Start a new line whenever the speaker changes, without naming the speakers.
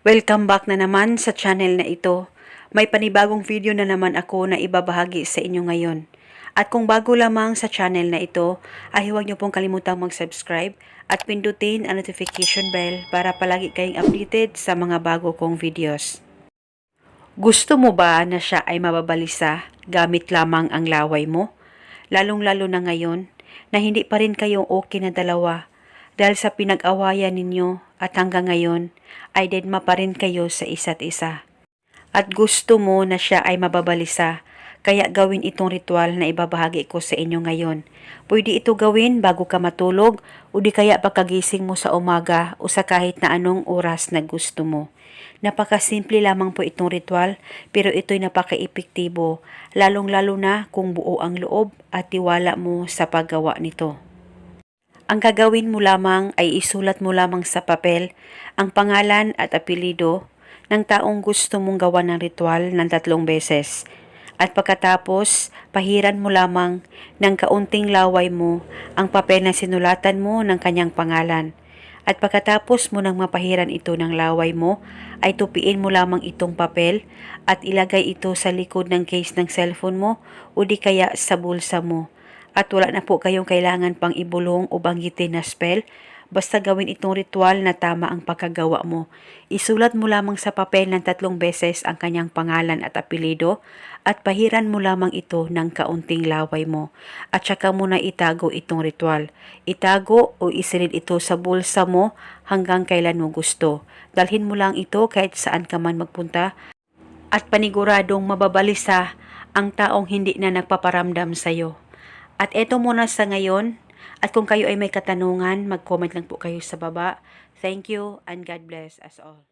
Welcome back na naman sa channel na ito. May panibagong video na naman ako na ibabahagi sa inyo ngayon. At kung bago lamang sa channel na ito, ay huwag niyo pong kalimutang mag-subscribe at pindutin ang notification bell para palagi kayong updated sa mga bago kong videos. Gusto mo ba na siya ay mababalisa gamit lamang ang laway mo? Lalong-lalo na ngayon na hindi pa rin kayong okay na dalawa dahil sa pinag-awayan ninyo at hanggang ngayon ay dedma pa rin kayo sa isa't isa. At gusto mo na siya ay mababalisa, kaya gawin itong ritual na ibabahagi ko sa inyo ngayon. Pwede ito gawin bago ka matulog o di kaya pagkagising mo sa umaga o sa kahit na anong oras na gusto mo. Napakasimple lamang po itong ritual pero ito'y napaka-epektibo lalong-lalo na kung buo ang loob at tiwala mo sa paggawa nito. Ang gagawin mo lamang ay isulat mo lamang sa papel ang pangalan at apelido ng taong gusto mong gawa ng ritual ng tatlong beses. At pagkatapos, pahiran mo lamang ng kaunting laway mo ang papel na sinulatan mo ng kanyang pangalan. At pagkatapos mo nang mapahiran ito ng laway mo, ay tupiin mo lamang itong papel at ilagay ito sa likod ng case ng cellphone mo o di kaya sa bulsa mo at wala na po kayong kailangan pang ibulong o banggitin na spell. Basta gawin itong ritual na tama ang pagkagawa mo. Isulat mo lamang sa papel ng tatlong beses ang kanyang pangalan at apelido at pahiran mo lamang ito ng kaunting laway mo. At saka mo na itago itong ritual. Itago o isilid ito sa bulsa mo hanggang kailan mo gusto. Dalhin mo lang ito kahit saan ka man magpunta at paniguradong mababalisa ang taong hindi na nagpaparamdam sa'yo. At eto muna sa ngayon. At kung kayo ay may katanungan, mag-comment lang po kayo sa baba. Thank you and God bless us all.